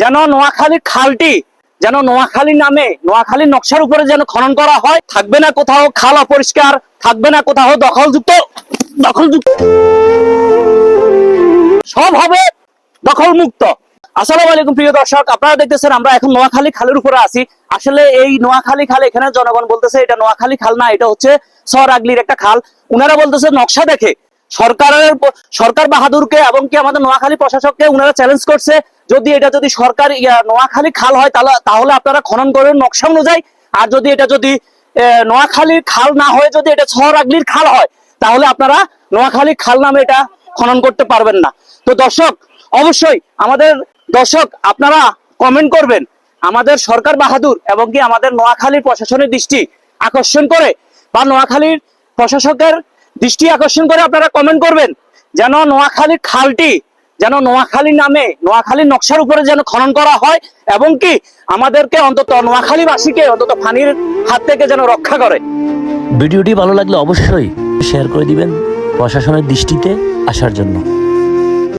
যেন নোয়াখালীর খালটি, যেন নোয়াখালী নামে, নোয়াখালীর নকশার উপরে যেন খনন করা হয়, থাকবে না কোথাও খাল অপরিষ্কার, থাকবে না কোথাও দখলযুক্ত দখলযুক্ত। সব হবে দখল মুক্ত আসসালামু আলাইকুম প্রিয় দর্শক, আপনারা দেখতেছেন আমরা এখন নোয়াখালী খালের উপরে আছি। আসলে এই নোয়াখালী খাল এখানে জনগণ বলতেছে, এটা নোয়াখালী খাল না, এটা হচ্ছে সর আগলির একটা খাল। উনারা বলতেছে, নকশা দেখে। সরকারের সরকার বাহাদুরকে এবং কি আমাদের নোয়াখালী প্রশাসককে উনারা চ্যালেঞ্জ করছে, যদি এটা যদি সরকার নোয়াখালী খাল হয়, তাহলে তাহলে আপনারা খনন করেন নকশা অনুযায়ী। আর যদি এটা যদি নোয়াখালীর খাল না হয়ে, যদি এটা সর আগলির খাল হয়, তাহলে আপনারা নোয়াখালী খাল নামে এটা খনন করতে পারবেন না। তো দর্শক, অবশ্যই আমাদের দর্শক, আপনারা কমেন্ট করবেন। আমাদের সরকার বাহাদুর এবং কি আমাদের নোয়াখালীর প্রশাসনের দৃষ্টি আকর্ষণ করে বা নোয়াখালীর প্রশাসকের দৃষ্টি আকর্ষণ করে আপনারা কমেন্ট করবেন। যেন নোয়াখালীর খালটি, যেন নোয়াখালী নামে, নোয়াখালীর নকশার উপরে যেন খনন করা হয় এবং কি আমাদেরকে অন্তত নোয়াখালীবাসীকে অন্তত ফানির হাত থেকে যেন রক্ষা করে। ভিডিওটি ভালো লাগলে অবশ্যই শেয়ার করে দিবেন প্রশাসনের দৃষ্টিতে আসার জন্য।